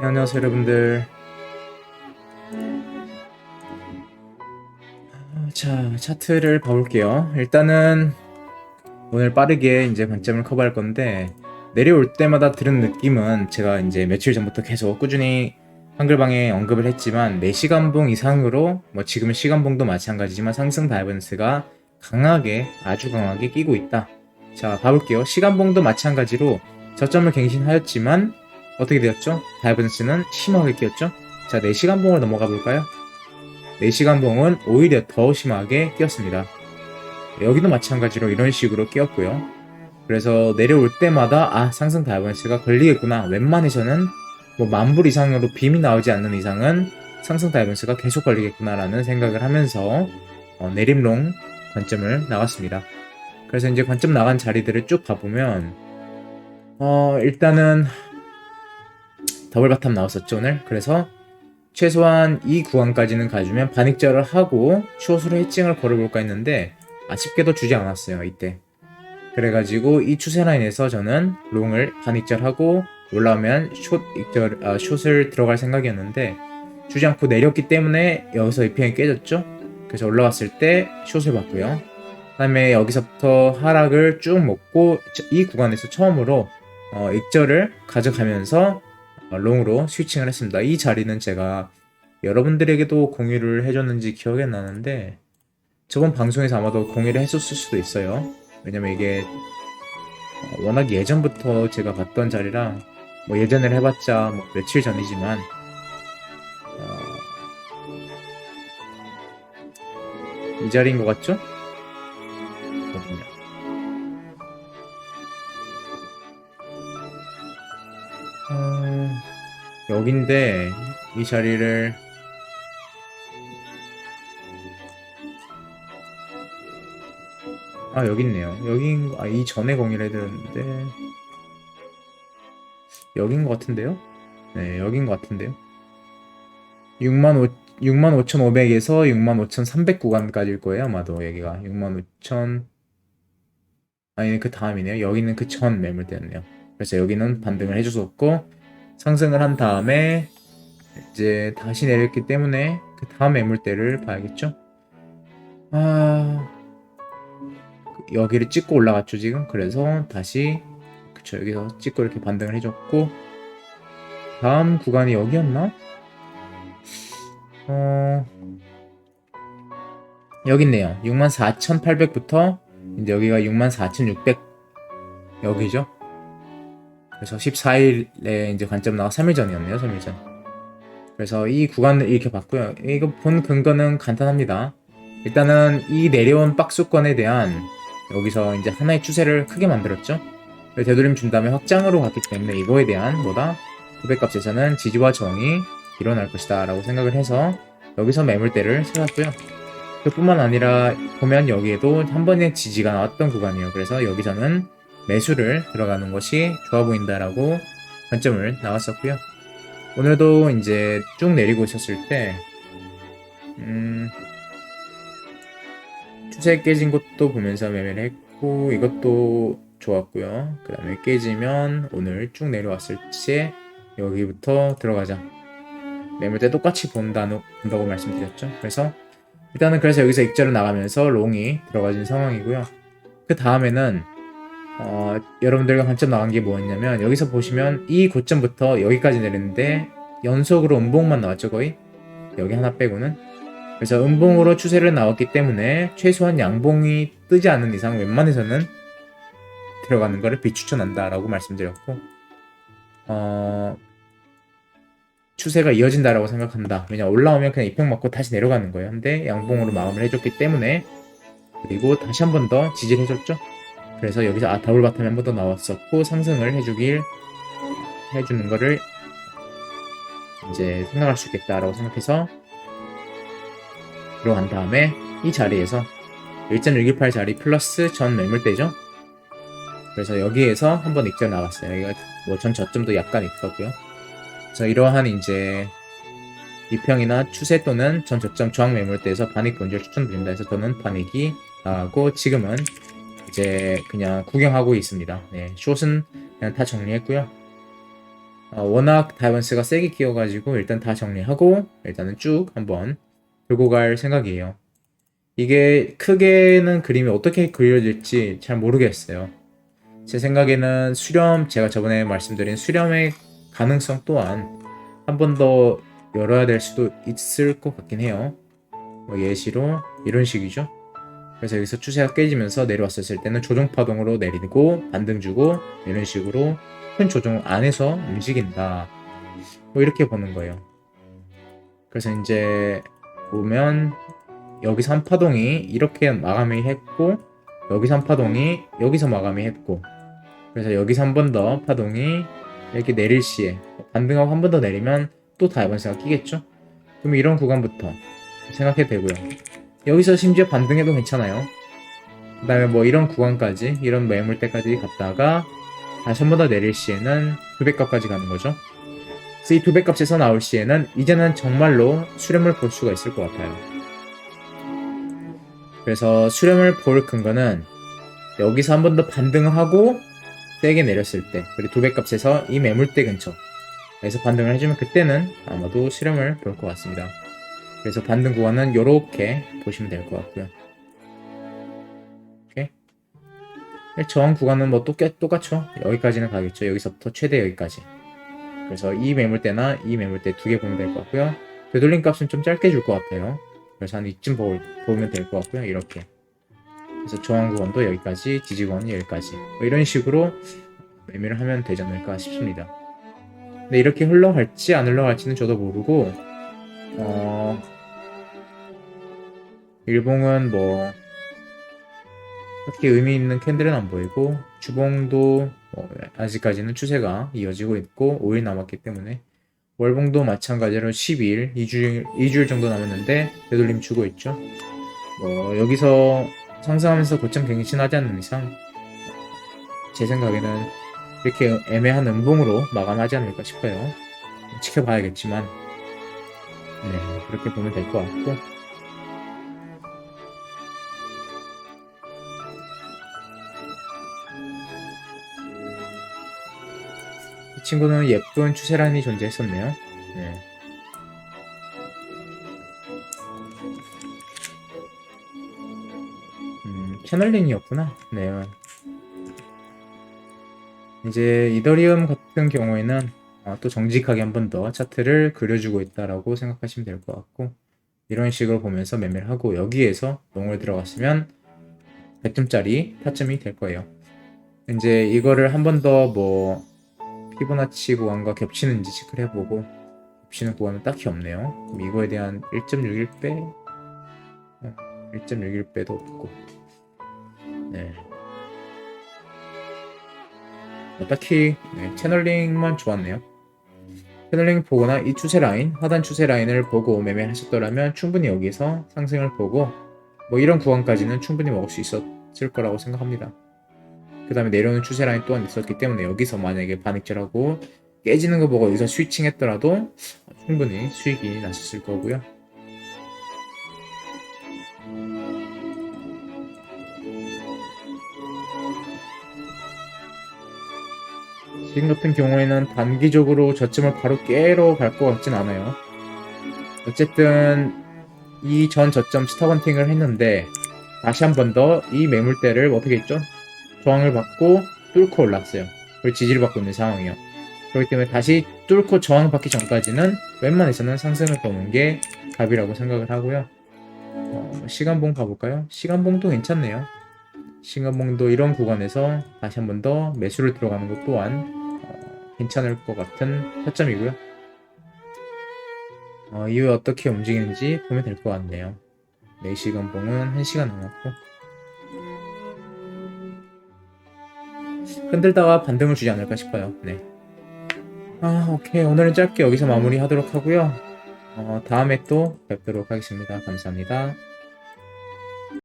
네, 안녕하세요 여러분들. 아, 자 차트를 봐볼게요. 일단은 오늘 빠르게 이제 관점을 커버할 건데 내려올 때마다 들은 느낌은 제가 이제 며칠 전부터 계속 꾸준히 한글방에 언급을 했지만 4시간봉 이상으로 뭐 지금은 시간봉도 마찬가지지만 상승 다이버넌스가 강하게 아주 강하게 끼고 있다. 자 봐볼게요. 시간봉도 마찬가지로 저점을 갱신하였지만 어떻게 되었죠? 다이버넌스는 심하게 끼었죠? 자, 4시간 봉을 넘어가 볼까요? 4시간 봉은 오히려 더 심하게 끼었습니다. 여기도 마찬가지로 이런 식으로 끼었고요. 그래서 내려올 때마다 아, 상승 다이버넌스가 걸리겠구나. 웬만해서는 뭐 만불 이상으로 빔이 나오지 않는 이상은 상승 다이버넌스가 계속 걸리겠구나라는 생각을 하면서 어, 내림롱 관점을 나갔습니다. 그래서 이제 관점 나간 자리들을 쭉 봐보면 어, 일단은 더블 바텀 나왔었죠 오늘? 그래서 최소한 이 구간까지는 가주면 반익절을 하고 숏으로 해칭을 걸어볼까 했는데 아쉽게도 주지 않았어요 이때. 그래가지고 이 추세 라인에서 저는 롱을 반익절하고 올라오면 숏 익절 아, 숏을 들어갈 생각이었는데 주지 않고 내렸기 때문에 여기서 이평이 깨졌죠? 그래서 올라왔을 때 숏을 봤고요. 그 다음에 여기서부터 하락을 쭉 먹고 이 구간에서 처음으로 어, 익절을 가져가면서 어, 롱으로 스위칭을 했습니다. 이 자리는 제가 여러분들에게도 공유를 해줬는지 기억이 안 나는데 저번 방송에서 아마도 공유를 했었을 수도 있어요. 왜냐면 이게 어, 워낙 예전부터 제가 봤던 자리라 뭐 예전을 해봤자 뭐 며칠 전이지만 어, 이 자리인 것 같죠? 그렇군요. 여긴데 이 자리를 아 여기 있네요. 여긴 아 이 전에 공유를 해드렸는데 여긴 것 같은데요? 네 여긴 것 같은데요. 6만 5 6만 5,500에서 6만 5,300 구간까지일 거예요 아마도 여기가 6만 5천 아니 그 다음이네요. 여기는 그 전 매물대였네요. 그래서 여기는 반등을 해줬었고 상승을 한 다음에 이제 다시 내렸기 때문에 그 다음 매물대를 봐야겠죠. 아 여기를 찍고 올라갔죠 지금. 그래서 다시 그쵸 여기서 찍고 이렇게 반등을 해줬고 다음 구간이 여기였나? 어 여기 있네요. 64,800부터 이제 여기가 64,600 여기죠. 그래서 14일에 이제 관점 나와 3일 전이었네요. 3일 전. 그래서 이 구간을 이렇게 봤고요. 이거 본 근거는 간단합니다. 일단은 이 내려온 박스권에 대한 여기서 이제 하나의 추세를 크게 만들었죠. 되돌림 준 다음에 확장으로 갔기 때문에 이거에 대한 뭐다 고백값에서는 지지와 저항이 일어날 것이다 라고 생각을 해서 여기서 매물대를 세웠고요. 그뿐만 아니라 보면 여기에도 한 번의 지지가 나왔던 구간이에요. 그래서 여기서는 매수를 들어가는 것이 좋아 보인다라고 관점을 나왔었고요. 오늘도 이제 쭉 내리고 있었을 때, 음, 추세 깨진 것도 보면서 매매를 했고, 이것도 좋았고요. 그 다음에 깨지면 오늘 쭉 내려왔을 때 여기부터 들어가자. 매물대 똑같이 본다고 말씀드렸죠. 그래서 일단은 그래서 여기서 익절을 나가면서 롱이 들어가진 상황이고요. 그 다음에는 어, 여러분들과 관점 나간 게 뭐였냐면 여기서 보시면 이 고점부터 여기까지 내렸는데 연속으로 음봉만 나왔죠 거의? 여기 하나 빼고는. 그래서 음봉으로 추세를 나왔기 때문에 최소한 양봉이 뜨지 않는 이상 웬만해서는 들어가는 거를 비추천한다라고 말씀드렸고 어, 추세가 이어진다라고 생각한다. 왜냐 올라오면 그냥 입평 맞고 다시 내려가는 거예요. 근데 양봉으로 마감을 해줬기 때문에 그리고 다시 한 번 더 지지를 해줬죠 그래서 여기서 아 더블 바텀이 한번 더 나왔었고 상승을 해주길 해주는 거를 이제 생각할 수 있겠다라고 생각해서 들어간 다음에 이 자리에서 1.618 자리 플러스 전 매물대죠. 그래서 여기에서 한번 익절 나갔어요. 여기가 뭐 전 저점도 약간 있었고요. 그래서 이러한 이제 이평이나 추세 또는 전 저점 저항 매물대에서 반익 본절 추천드린다 해서 저는 반익이 나가고 지금은 이제 그냥 구경하고 있습니다. 네, 숏은 그냥 다 정리했고요. 어, 워낙 다이번스가 세게 끼어가지고 일단 다 정리하고 일단은 쭉 한번 들고 갈 생각이에요. 이게 크게는 그림이 어떻게 그려질지 잘 모르겠어요. 제 생각에는 수렴, 제가 저번에 말씀드린 수렴의 가능성 또한 한 번 더 열어야 될 수도 있을 것 같긴 해요. 뭐 예시로 이런 식이죠. 그래서 여기서 추세가 깨지면서 내려왔었을 때는 조정 파동으로 내리고 반등 주고 이런 식으로 큰 조정 안에서 움직인다. 뭐 이렇게 보는 거예요. 그래서 이제 보면 여기서 한 파동이 이렇게 마감이 했고 여기서 한 파동이 여기서 마감이 했고 그래서 여기서 한 번 더 파동이 이렇게 내릴 시에 반등하고 한 번 더 내리면 또 다이번스가 끼겠죠? 그럼 이런 구간부터 생각해도 되고요. 여기서 심지어 반등해도 괜찮아요. 그 다음에 뭐 이런 구간까지 이런 매물대까지 갔다가 다시 한 번 더 내릴 시에는 200값까지 가는 거죠. 그래서 이 200값에서 나올 시에는 이제는 정말로 수렴을 볼 수가 있을 것 같아요. 그래서 수렴을 볼 근거는 여기서 한 번 더 반등을 하고 세게 내렸을 때 그리고 200값에서 이 매물대 근처 에서 반등을 해주면 그때는 아마도 수렴을 볼 것 같습니다. 그래서 반등 구간은 이렇게 보시면 될 것 같고요. 오케이. 저항 구간은 뭐 똑, 똑같죠. 여기까지는 가겠죠. 여기서부터 최대 여기까지. 그래서 이 매물대나 이 매물대 두 개 보면 될 것 같고요. 되돌림 값은 좀 짧게 줄 것 같아요. 그래서 한 이쯤 보, 보면 될 것 같고요. 이렇게. 그래서 저항 구간도 여기까지, 지지 구간은 여기까지. 뭐 이런 식으로 매매를 하면 되지 않을까 싶습니다. 근데 이렇게 흘러갈지 안 흘러갈지는 저도 모르고 어 일봉은 뭐 그렇게 의미 있는 캔들은 안 보이고 주봉도 뭐 아직까지는 추세가 이어지고 있고 5일 남았기 때문에 월봉도 마찬가지로 12일 2주일 2주일 정도 남았는데 되돌림 주고 있죠. 뭐 여기서 상승하면서 고점 갱신하지 않는 이상 제 생각에는 이렇게 애매한 음봉으로 마감하지 않을까 싶어요. 지켜봐야겠지만, 네, 그렇게 보면 될 것 같고. 이 친구는 예쁜 추세란이 존재했었네요. 네. 음, 채널링이었구나. 네. 이제 이더리움 같은 경우에는 어, 또 정직하게 한 번 더 차트를 그려주고 있다라고 생각하시면 될 것 같고 이런 식으로 보면서 매매를 하고 여기에서 롱을 들어갔으면 100점짜리 타점이 될 거예요. 이제 이거를 한 번 더 뭐 피보나치 구간과 겹치는지 체크를 해보고 겹치는 구간은 딱히 없네요. 그럼 이거에 대한 1.61배 1.61배도 없고 네. 뭐 딱히 네, 채널링만 좋았네요. 채널링 보거나 이 추세 라인, 하단 추세 라인을 보고 매매하셨더라면 충분히 여기서 상승을 보고 뭐 이런 구간까지는 충분히 먹을 수 있었을 거라고 생각합니다. 그 다음에 내려오는 추세 라인 또한 있었기 때문에 여기서 만약에 반익절하고 깨지는 거 보고 여기서 스위칭 했더라도 충분히 수익이 났었을 거고요. 지금 같은 경우에는 단기적으로 저점을 바로 깨러 갈 것 같진 않아요. 어쨌든 이 전 저점 스타번팅을 했는데 다시 한 번 더 이 매물대를 어떻게 했죠? 저항을 받고 뚫고 올랐어요. 그리고 지지를 받고 있는 상황이에요. 그렇기 때문에 다시 뚫고 저항 받기 전까지는 웬만해서는 상승을 보는 게 답이라고 생각을 하고요. 어, 시간봉 가볼까요? 시간봉도 괜찮네요. 시간봉도 이런 구간에서 다시 한 번 더 매수를 들어가는 것 또한 어, 괜찮을 것 같은 타점이고요. 어, 이후에 어떻게 움직이는지 보면 될 것 같네요. 4시간 봉은 1시간 남았고 흔들다가 반등을 주지 않을까 싶어요. 네. 아, 오케이. 오늘은 짧게 여기서 마무리하도록 하고요. 어, 다음에 또 뵙도록 하겠습니다. 감사합니다.